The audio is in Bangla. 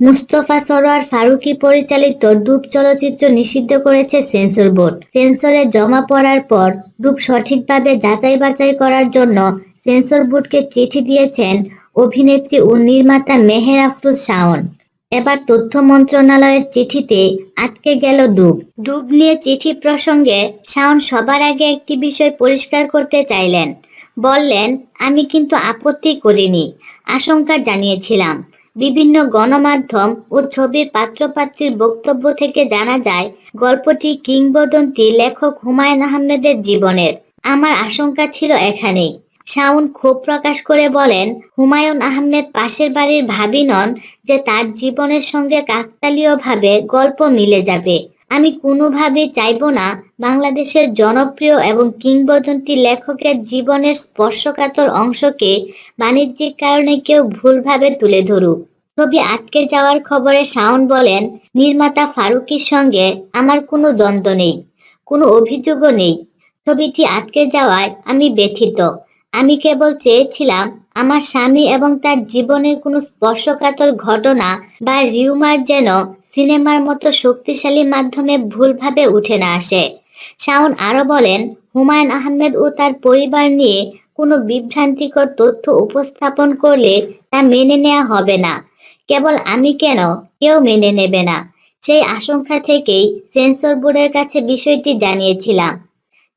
মুস্তফা সরোয়ার ফারুকী পরিচালিত ডুব চলচ্চিত্র নিষিদ্ধ করেছে সেন্সর বোর্ড। সেন্সরে জমা পড়ার পর ডুব সঠিকভাবে যাচাই বাছাই করার জন্য সেন্সর বোর্ডকে চিঠি দিয়েছেন অভিনেত্রী ও নির্মাতা মেহের আফরোজ শাওন। এবার তথ্য মন্ত্রণালয়ের চিঠিতে আটকে গেল ডুব। ডুব নিয়ে চিঠি প্রসঙ্গে শাওন সবার আগে একটি বিষয় পরিষ্কার করতে চাইলেন। বললেন, আমি কিন্তু আপত্তি করিনি। আশঙ্কা জানিয়েছিলাম। বিভিন্ন গণমাধ্যম ও ছবির পাত্রপাত্রীর বক্তব্য থেকে জানা যায়, গল্পটি কিংবদন্তি লেখক হুমায়ুন আহমেদের জীবনের। আমার আশঙ্কা ছিল এখানেই। শাউন ক্ষোভ প্রকাশ করে বলেন, হুমায়ুন আহমেদ পাশের বাড়ির ভাবি নন যে তার জীবনের সঙ্গে কাকতালীয়ভাবে গল্প মিলে যাবে। আমি কোনোভাবেই চাইব না বাংলাদেশের জনপ্রিয় এবং কিংবদন্তি লেখকের জীবনের স্পর্শকাতর অংশকে বাণিজ্যিক কারণে কেউ ভুলভাবে তুলে ধরুক। ছবি আটকে যাওয়ার খবরে শাওন বলেন, নির্মাতা ফারুকির সঙ্গে আমার কোনো দ্বন্দ্ব নেই, কোনো অভিযোগও নেই। ছবিটি আটকে যাওয়ায় আমি ব্যথিত। আমি কেবল চেয়েছিলাম আমার স্বামী এবং তার জীবনের কোনো স্পর্শকাতর ঘটনা বা রিউমার যেন সিনেমার মতো শক্তিশালী মাধ্যমে ভুলভাবে উঠে না আসে। শাওন আরও বলেন, হুমায়ুন আহমেদ ও তার পরিবার নিয়ে কোনো বিভ্রান্তিকর তথ্য উপস্থাপন করলে তা মেনে নেওয়া হবে না। কেবল আমি কেন? কেউ মেনে নেবে না। সেই আশঙ্কা থেকেই সেন্সর বোর্ডের কাছে বিষয়টি জানিয়েছিলাম।